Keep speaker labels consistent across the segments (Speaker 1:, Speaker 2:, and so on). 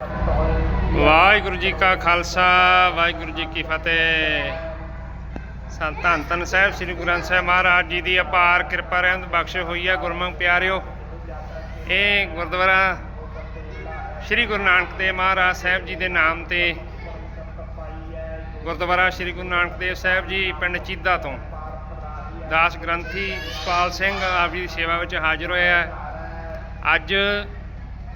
Speaker 1: ਵਾਹਿਗੁਰੂ ਜੀ ਕਾ ਖਾਲਸਾ, ਵਾਹਿਗੁਰੂ ਜੀ ਕੀ ਫਤਿਹ। ਸੰਤ ਧੰਨ ਧੰਨ ਸਾਹਿਬ, ਸ੍ਰੀ ਗੁਰੂ ਗ੍ਰੰਥ ਸਾਹਿਬ ਮਹਾਰਾਜ ਜੀ ਦੀ ਅਪਾਰ ਕਿਰਪਾ ਰਹਿਮਤ ਬਖਸ਼ ਹੋਈ ਹੈ ਗੁਰਮੰਗ ਪਿਆਰਿਓ। ਇਹ ਗੁਰਦੁਆਰਾ ਸ੍ਰੀ ਗੁਰੂ ਨਾਨਕ ਦੇਵ ਮਹਾਰਾਜ ਸਾਹਿਬ ਜੀ ਦੇ ਨਾਮ ਤੇ ਗੁਰਦੁਆਰਾ ਸ੍ਰੀ ਗੁਰੂ ਨਾਨਕ ਦੇਵ ਸਾਹਿਬ ਜੀ ਪਿੰਡ ਚੀਦਾ ਤੋਂ ਦਾਸ ਗ੍ਰੰਥੀ ਪਾਲ ਸਿੰਘ ਆਪ ਜੀ ਦੀ ਸੇਵਾ ਵਿੱਚ ਹਾਜ਼ਰ ਹੋਇਆ ਅੱਜ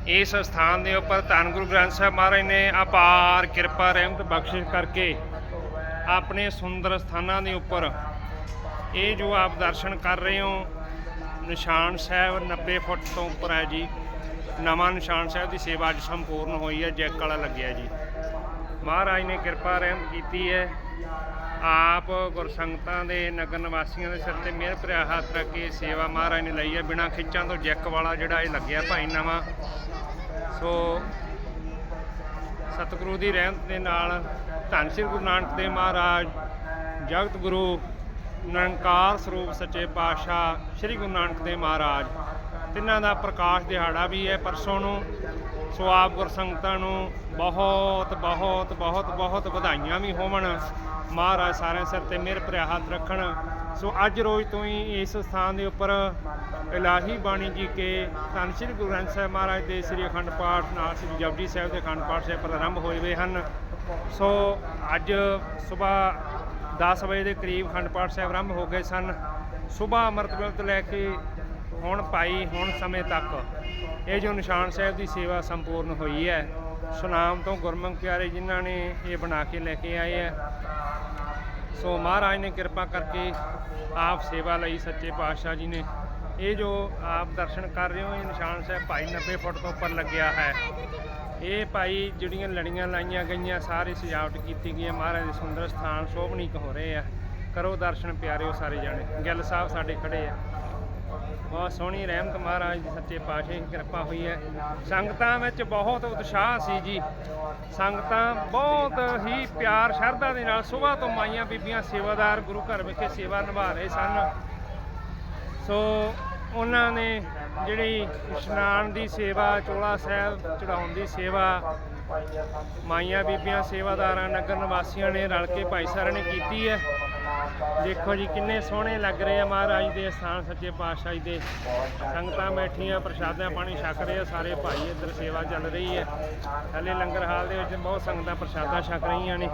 Speaker 1: ਇਸ ਸਥਾਨ ਦੇ ਉੱਪਰ ਧੰਨ ਗੁਰੂ ਗ੍ਰੰਥ ਸਾਹਿਬ ਮਹਾਰਾਜ ਨੇ ਅਪਾਰ ਕਿਰਪਾ, ਰਹਿਮਤ, ਬਖਸ਼ਿਸ਼ ਕਰਕੇ ਆਪਣੇ ਸੁੰਦਰ ਸਥਾਨਾਂ ਦੇ ਉੱਪਰ ਇਹ ਜੋ ਆਪ ਦਰਸ਼ਨ ਕਰ ਰਹੇ ਹੋ, ਨਿਸ਼ਾਨ ਸਾਹਿਬ 90 ਫੁੱਟ ਤੋਂ ਉੱਪਰ ਹੈ ਜੀ। ਨਵਾਂ ਨਿਸ਼ਾਨ ਸਾਹਿਬ ਦੀ ਸੇਵਾ ਅੱਜ ਸੰਪੂਰਨ ਹੋਈ ਹੈ, ਜੈਕ ਵਾਲਾ ਲੱਗਿਆ ਜੀ। ਮਹਾਰਾਜ ਨੇ ਕਿਰਪਾ ਰਹਿਮ ਕੀਤੀ ਹੈ। ਆਪ ਗੁਰਸੰਗਤਾਂ ਦੇ ਨਗਰ ਨਿਵਾਸੀਆਂ ਦੇ ਸਿਰ ਤੇ ਮਿਹਰ ਭਰਿਆ ਹੱਥ ਰੱਖ ਕੇ ਸੇਵਾ ਮਹਾਰਾਜ ਨੇ ਲਈ ਹੈ। ਬਿਨਾਂ ਖਿੱਚਾਂ ਤੋਂ ਜੈਕ ਵਾਲਾ ਜਿਹੜਾ ਇਹ ਲੱਗਿਆ ਭਾਈ ਨਵਾਂ। ਸੋ ਸਤਿਗੁਰੂ ਦੀ ਰਹਿਮਤ ਦੇ ਨਾਲ ਧੰਨ ਸ੍ਰੀ ਗੁਰੂ ਨਾਨਕ ਦੇਵ ਮਹਾਰਾਜ, ਜਗਤ ਗੁਰੂ, ਨਿਰੰਕਾਰ ਸਰੂਪ ਸੱਚੇ ਪਾਤਸ਼ਾਹ ਸ੍ਰੀ ਗੁਰੂ ਨਾਨਕ ਦੇਵ ਮਹਾਰਾਜ। ਤਿੰਨਾਂ ਦਾ ਪ੍ਰਕਾਸ਼ ਦਿਹਾੜਾ ਵੀ ਹੈ ਪਰਸੋਂ ਨੂੰ। ਸੋ ਆਪ ਗੁਰਸੰਗਤਾਂ ਨੂੰ ਬਹੁਤ ਬਹੁਤ ਬਹੁਤ ਬਹੁਤ ਵਧਾਈਆਂ ਵੀ ਹੋਵਣ। ਮਹਾਰਾਜ ਸਾਰਿਆਂ ਸਿਰ ਤੇ ਮਿਹਰ ਭਰਿਆ ਹੱਥ ਰੱਖਣ। ਸੋ ਅੱਜ ਰੋਜ਼ ਤੋਂ ਹੀ ਇਸ ਸਥਾਨ ਦੇ ਉੱਪਰ ਇਲਾਹੀ ਬਾਣੀ ਜੀ ਕੇ ਧੰਨ ਸ੍ਰੀ ਗੁਰੂ ਗ੍ਰੰਥ ਸਾਹਿਬ ਮਹਾਰਾਜ ਦੇ ਸ੍ਰੀ ਅਖੰਡ ਪਾਠ ਨਾਲ ਸ੍ਰੀ ਜਪਜੀ ਸਾਹਿਬ ਦੇ ਅਖੰਡ ਪਾਠ ਸਾਹਿਬ ਪ੍ਰਾਰੰਭ ਹੋਏ ਹੋਏ ਹਨ। ਸੋ ਅੱਜ ਸਵੇਰ 10 ਵਜੇ ਦੇ ਕਰੀਬ ਅਖੰਡ ਪਾਠ ਸਾਹਿਬ ਆਰੰਭ ਹੋ ਗਏ ਸਨ। ਸਵੇਰ ਅੰਮ੍ਰਿਤ ਵੇਲੇ ਤੋਂ ਲੈ ਕੇ ਹੁਣ ਪਾਈ ਹੁਣ ਸਮੇਂ ਤੱਕ। ਇਹ ਜੋ ਨਿਸ਼ਾਨ ਸਾਹਿਬ ਦੀ ਸੇਵਾ ਸੰਪੂਰਨ ਹੋਈ ਹੈ, ਸੁਨਾਮ ਤੋਂ ਗੁਰਮੁਖ ਪਿਆਰੇ ਜਿਨ੍ਹਾਂ ਨੇ ਇਹ ਬਣਾ ਕੇ ਲੈ ਕੇ ਆਏ ਹੈ, ਸੋ ਮਹਾਰਾਜ ਨੇ ਕਿਰਪਾ ਕਰਕੇ ਆਪ ਸੇਵਾ ਲਈ ਸੱਚੇ ਪਾਤਸ਼ਾਹ ਜੀ ਨੇ। ਇਹ ਜੋ ਆਪ ਦਰਸ਼ਨ ਕਰ ਰਹੇ ਹੋ, ਇਹ ਨਿਸ਼ਾਨ ਸਾਹਿਬ ਭਾਈ 90 ਫੁੱਟ ਤੋਂ ਉੱਪਰ ਲੱਗਿਆ ਹੈ। ਇਹ ਭਾਈ ਜਿਹੜੀਆਂ ਲੜੀਆਂ ਲਾਈਆਂ ਗਈਆਂ, ਸਾਰੀ ਸਜਾਵਟ ਕੀਤੀ ਗਈ ਹੈ। ਮਹਾਰਾਜ ਦੇ ਸੁੰਦਰ ਸਥਾਨ ਸ਼ੋਭਨੀਕ ਹੋ ਰਹੇ ਆ। ਕਰੋ ਦਰਸ਼ਨ ਪਿਆਰਿਓ ਸਾਰੇ ਜਾਣੇ। ਗਿੱਲ ਸਾਹਿਬ ਸਾਡੇ ਖੜੇ ਆ। ਬਹੁਤ ਸੋਹਣੀ ਰਹਿਮਤ ਮਹਾਰਾਜ ਦੀ ਸੱਚੇ ਪਾਤਸ਼ਾਹ ਦੀ ਕਿਰਪਾ ਹੋਈ ਹੈ। ਸੰਗਤਾਂ ਵਿੱਚ ਬਹੁਤ ਉਤਸ਼ਾਹ ਸੀ ਜੀ। ਸੰਗਤਾਂ ਬਹੁਤ ਹੀ ਪਿਆਰ, ਸ਼ਰਧਾ ਦੇ ਨਾਲ ਸੁਬਾਹ ਤੋਂ ਮਾਈਆਂ ਬੀਬੀਆਂ ਸੇਵਾਦਾਰ ਗੁਰੂ ਘਰ ਵਿਖੇ ਸੇਵਾ ਨਿਭਾ ਰਹੇ ਸਨ। ਸੋ ਉਹਨਾਂ ਨੇ ਜਿਹੜੀ ਇਸ਼ਨਾਨ ਦੀ ਸੇਵਾ, ਚੋਲਾ ਸਾਹਿਬ ਚੜਾਉਣ ਦੀ ਸੇਵਾ, ਮਾਈਆਂ ਬੀਬੀਆਂ ਸੇਵਾਦਾਰਾਂ, ਨਗਰ ਨਿਵਾਸੀਆਂ ਨੇ ਰਲ ਕੇ ਭਾਈ ਨੇ ਕੀਤੀ ਹੈ। ਦੇਖੋ ਜੀ, ਕਿੰਨੇ ਸੋਹਣੇ ਲੱਗ ਰਹੇ ਆ ਮਹਾਰਾਜ ਦੇ ਸਥਾਨ, ਸੱਚੇ ਪਾਤਸ਼ਾਹ ਜੀ ਦੇ। ਸੰਗਤਾਂ ਬੈਠੀਆਂ ਪ੍ਰਸ਼ਾਦਿਆਂ ਪਾਣੀ ਛਕ ਰਹੇ ਆ, ਸਾਰੇ ਭਾਈ ਇੱਧਰ ਸੇਵਾ ਚੱਲ ਰਹੀ ਹੈ। ਹਲੇ ਲੰਗਰ ਹਾਲ ਦੇ ਵਿੱਚ ਬਹੁਤ ਸੰਗਤਾਂ ਪ੍ਰਸ਼ਾਦਾ ਛਕ ਰਹੀਆਂ ਨੇ।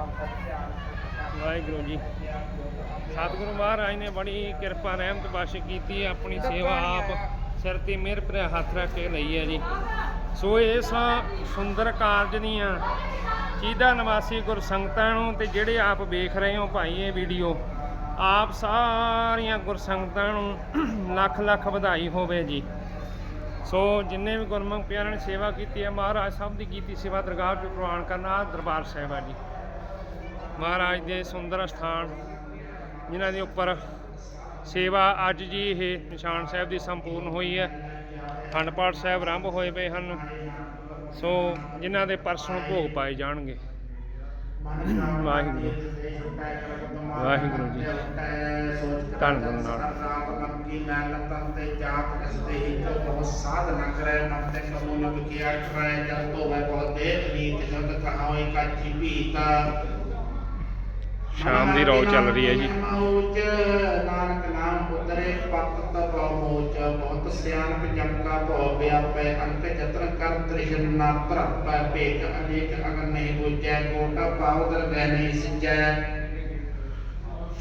Speaker 1: ਵਾਹਿਗੁਰੂ ਜੀ। ਸਤਿਗੁਰੂ ਮਹਾਰਾਜ ਨੇ ਬੜੀ ਕਿਰਪਾ, ਰਹਿਮਤ ਬਖਸ਼ ਕੀਤੀ ਆਪਣੀ ਸੇਵਾ ਆਪ ਸਿਰ ਤੇ ਮਿਹਰ ਭਰਿਆ ਹੱਥ ਰੱਖ ਕੇ ਲਈ ਹੈ ਜੀ। ਸੋ ਇਸ ਸੁੰਦਰ ਕਾਰਜ ਦੀਆਂ ਚੀਦਾ ਨਿਵਾਸੀ ਗੁਰਸੰਗਤਾਂ ਨੂੰ ਤੇ ਜਿਹੜੇ ਆਪ ਵੇਖ ਰਹੇ ਹੋ ਭਾਈ ਇਹ ਵੀਡੀਓ, ਆਪ ਸਾਰੀਆਂ ਗੁਰਸੰਗਤਾਂ ਨੂੰ ਲੱਖ ਲੱਖ ਵਧਾਈ ਹੋਵੇ ਜੀ। ਸੋ ਜਿੰਨੇ ਵੀ ਗੁਰਮੁਖ ਪਿਆਰਿਆਂ ਨੇ ਸੇਵਾ ਕੀਤੀ ਹੈ, ਮਹਾਰਾਜ ਸਾਹਿਬ ਦੀ ਕੀਤੀ ਸੇਵਾ ਦਰਗਾਹ 'ਚ ਪ੍ਰਵਾਨ ਕਰਨਾ, ਆਹ ਦਰਬਾਰ ਸਾਹਿਬ ਆ ਜੀ। ਮਹਾਰਾਜ ਦੇ ਸੁੰਦਰ ਸਥਾਨ, ਜਿਨ੍ਹਾਂ ਦੇ ਉੱਪਰ ਸੇਵਾ ਅੱਜ ਜੀ ਇਹ ਨਿਸ਼ਾਨ ਸਾਹਿਬ ਦੀ ਸੰਪੂਰਨ ਹੋਈ ਹੈ। ਅਖੰਡ ਪਾਠ ਸਾਹਿਬ ਆਰੰਭ ਹੋਏ ਪਏ ਹਨ। ਸੋ ਜਿਨ੍ਹਾਂ ਦੇ ਪਰਸੋਂ ਭੋਗ ਪਾਏ ਜਾਣਗੇ। ਵਾਹਿਗੁਰੂ। ਵਾਹਿਗੁਰੂ ਜੀ। ਧੰਨ ਗੁਰੂ ਨਾਨਕ ਸ਼ਾਮ ਦੀ ਰੌ ਚੱਲ ਰਹੀ ਹੈ ਜੀ।
Speaker 2: ਉਤਰੇ ਪਤ ਤਪ ਮੋਚ ਬਹੁਤ ਸਿਆਣਪ ਜਮਕਾ ਭਉ ਵਿਆਪੈ ਅੰਕ ਜਤਨ ਕਰ ਤ੍ਰਿਸ਼ਨ ਨਾ ਭਰਪੈ ਭੇਖ ਅਨੇਕ ਅਗਨ ਨਹੀਂ ਬੁਝੈ ਕੋਟਾ ਪਾਉਦਰ ਗੈ ਨਹੀਂ ਸਿਜੈ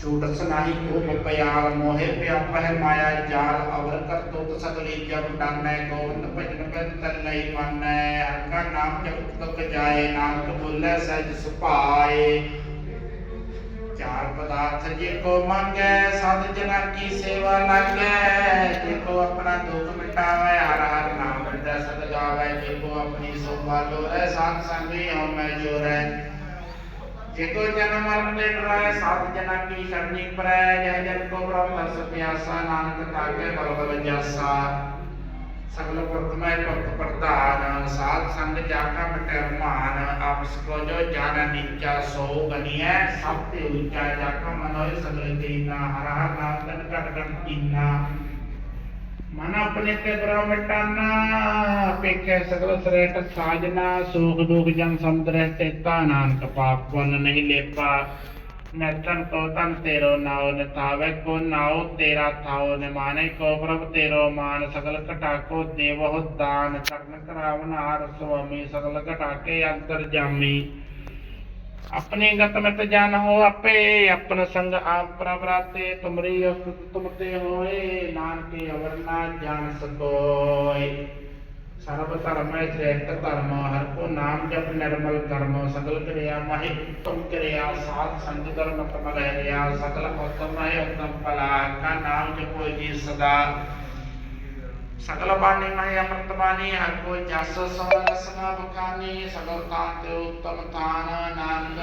Speaker 2: ਛੂਟਸ ਨਾਹੀ ਕੋ ਪਿਆਲ ਮੋਹਿ ਵਿਆਪੈ ਮਾਇਆ ਜਾਲ ਅਵਰ ਕਰ ਤੁਤ ਸਗਲੀ ਜਬ ਡਾਨੈ ਗੋਵਿੰਦ ਭਜਨ ਪੈ ਤਲਈ ਮੰਨੈ ਅੰਕਾ ਨਾਮ ਜਪ ਤਕ ਜਾਏ ਨਾਨਕ ਬੋਲੇ ਸਹਿਜ ਸੁਭਾਏ ਚਾਰ ਪਦਾਰਥ ਜੇ ਕੋ ਮੰਗੈ, ਸਤ ਜਨਾ ਕੀ ਸੇਵਾ ਲਾਗੈ ਜੇ ਕੋ ਆਪਣਾ ਦੁੱਖ ਮਿਟਾਵੇ, ਹਰ ਹਰ ਨਾਮ ਹਿਰਦੈ ਸਦ ਗਾਵੇ ਜੇ ਕੋ ਆਪਣੀ ਸੋਭਾ ਲੋਰੈ ਸਾਧ ਸੰਗੀ ਹਉਮੈ ਜੋਰੈ ਜੇ ਕੋ ਜਨਮ ਮਰਨ ਦੇ ਡਰੈ ਸਤ ਜਨਾ ਕੀ ਸ਼ਰਣੀ ਪਰੈ, ਜੈ ਜਨ ਕੋ ਬ੍ਰਹਮ ਰਸ ਪਿਆਸਾ, ਨਾਨਕ ਤਾਕੇ ਬਲ ਬਲ ਜਾਸਾ। ਸਗਲ ਪ੍ਰਥਮੈ ਭਗਤ ਪ੍ਰਧਾਨ ਸਾਧ ਸੰਗ ਜਾਕਾ ਮਟੈ ਮਾਨ ਆਪਸ ਕੋ ਜੋ ਜਾਣ ਨੀਚਾ ਸੋ ਗਨੀਐ, ਸਭ ਤੇ ਉੱਚਾ ਜਾਕਾ ਮਨੋਇ ਸਗਲ ਤੀਨਾ ਹਰ ਹਰ ਨਾਮ ਤਨ ਕਟ ਕਟ ਕੀਨਾ। ਮਨ ਆਪਣੇ ਤੇ ਬ੍ਰਹਮ ਮਿਟਾਨਾ, ਪੇਖੇ ਸਗਲ ਸ੍ਰੇਟ ਸਾਜਨਾ ਸੂਖ ਦੁਖ ਜਨ ਸਮੁਦਰੈ ਤੇਤਾ नष्टम तोतम तेरो नाओ न थावत को नाओ तेरा थाओ न माने को प्रभ तेरो मान सकल कटाको देवो दान चरण करावन आर स्वामी सकल कटाके अंतर जामी अपनी गत मिट जान हो आपे अपन संग आप प्रवराते तुमरी तुम ते होए नान के अवर ना जान सकोए ਕਰਮੈ ਤ੍ਰੈਕ ਧਰਮ ਹਰ ਕੋ ਨਾਮ ਜਪ ਨਿਰਮਲ ਕਰਮ, ਸਗਲ ਕਰਿਆ ਮਹਿ ਤੁਮ ਕਰਿਆ, ਸਾਧ ਸੰਗ ਕਰਮ ਤਮ ਲੈ ਲਿਆ ਸਗਲ ਉਤਮ ਹੈ ਉਤਮ ਭਲਾ, ਕਾ ਨਾਮ ਜਪੋ ਜੀ ਸਦਾ। ਸਗਲ ਬਾਣੀ ਮੈਂ ਅੰਮ੍ਰਿਤ ਬਾਣੀ, ਹਰ ਕੋ ਜਸ ਸੋ ਰਸਨਾ ਬਖਾਨੀ, ਸਗਲ ਕਾਂਤ ਉਤਮ ਤਾਨ ਨਾਨਕ